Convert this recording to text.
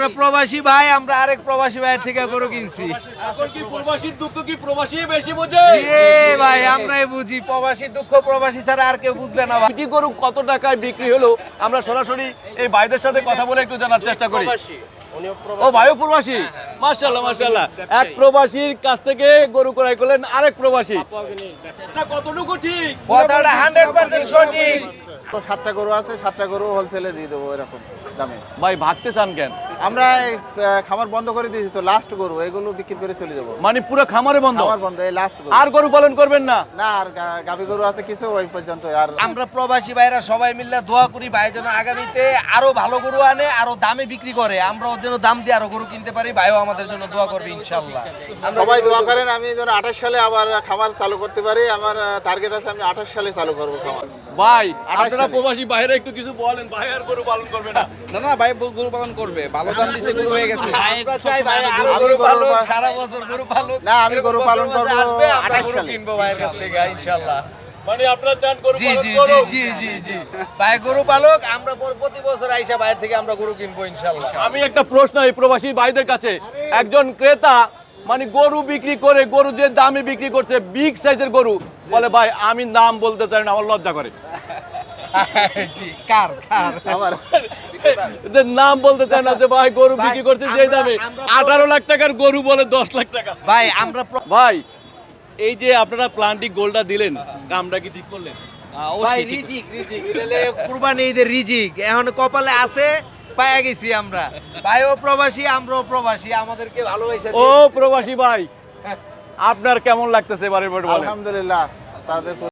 আমরা প্রবাসী ভাই আমরা আরেক প্রবাসী ভাইয়ের থেকে গরু কিনছি। এখন কি প্রবাসীর দুঃখ কি প্রবাসী বেশি বোঝে? ভাই আমরাই বুঝি প্রবাসীর দুঃখ প্রবাসী ছাড়া আর কেউ বুঝবে না কি গরু কত টাকায় বিক্রি হলো আমরা সরাসরি এই ভাইদের সাথে কথা বলে একটু জানার চেষ্টা করি। ও ভাইও প্রবাসী? মাশাআল্লাহ মাশাআল্লাহ। এক প্রবাসীর কাছ থেকে গরু ক্রয় করলেন আরেক প্রবাসী। কতটুকু ঠিক? কথাটা হান্ড্রেড পার্সেন্ট সঠিক। তো সাতটা গরু আছে সাতটা গরু হোলসেলে দিয়ে দেবো এরকম দামে। ভাই ভাগতে চান কেন? আমরা খামার বন্ধ করে দিয়েছি তো লাস্ট গরু এগুলো বিক্রি করে চলে যাব। মানে পুরো খামারে বন্ধ? খামার বন্ধ এই লাস্ট গরু। আর গরু পালন করবেন না? না আর গাভী গরু আছে কিছু ওই পর্যন্ত আর আমরা প্রবাসী ভাইরা সবাই মিলে দোয়া করি ভাই যেন আগামীতে আরও ভালো গরু আনে আরও দামে বিক্রি করে। আমরা ওর দাম দিয়ে আরও গরু কিনতে পারি ভাইও আমাদের জন্য দোয়া করবে ইনশাল্লাহ সবাই দোয়া করেন আমি যেন আঠাশ সালে আবার খামার চালু করতে পারি। আমার টার্গেট আছে আমি আঠাশ সালে চালু করব খামার। ভাই আপনারা প্রবাসী বাইরে একটু কিছু বলেন ভাই আর গরু পালন করবে না। না না ভাই গরু পালন করবে। ভালো দাম দিছে গরু হয়ে গেছে। আমরা চাই ভাই আমি গরু গরু সারা বছর গরু পালুক না, আমি গরু পালন করব আসবে আমরা 28 গরু সালে। কিনবো ভাইয়ের কাছ থেকে। ইনশাল্লাহ মানে আপনারা চান গরু জি জি জি জি জি ভাই গরু পালক আমরা প্রতি বছর আইসা থেকে আমরা গরু কিনবো ইনশাল্লাহ আমি একটা প্রশ্ন এই প্রবাসী ভাইদের কাছে। একজন ক্রেতা মানে গরু বিক্রি করে গরু যে দামে বিক্রি করছে বিগ সাইজের গরু বলে ভাই আমি নাম বলতে চাই না আমার লজ্জা করে। কার কার? আমার যে নাম বলতে চায় না যে ভাই গরু বিক্রি করছে যে দামে আঠারো লাখ টাকার গরু বলে দশ লাখ টাকা। ভাই আমরা ভাই এই যে আপনারা প্লান্টিক গোলটা দিলেন কামটা কি ঠিক করলেন? ভাই রিজিক রিজিক। কুরবানি ঈদের রিজিক। এখন কপালে আছে পায়া গেছি আমরা। ভাইও প্রবাসী আমরাও প্রবাসী আমাদেরকে ভালোবাসা ও প্রবাসী ভাই আপনার কেমন লাগতেছে এবারে আলহামদুলিল্লাহ তাদের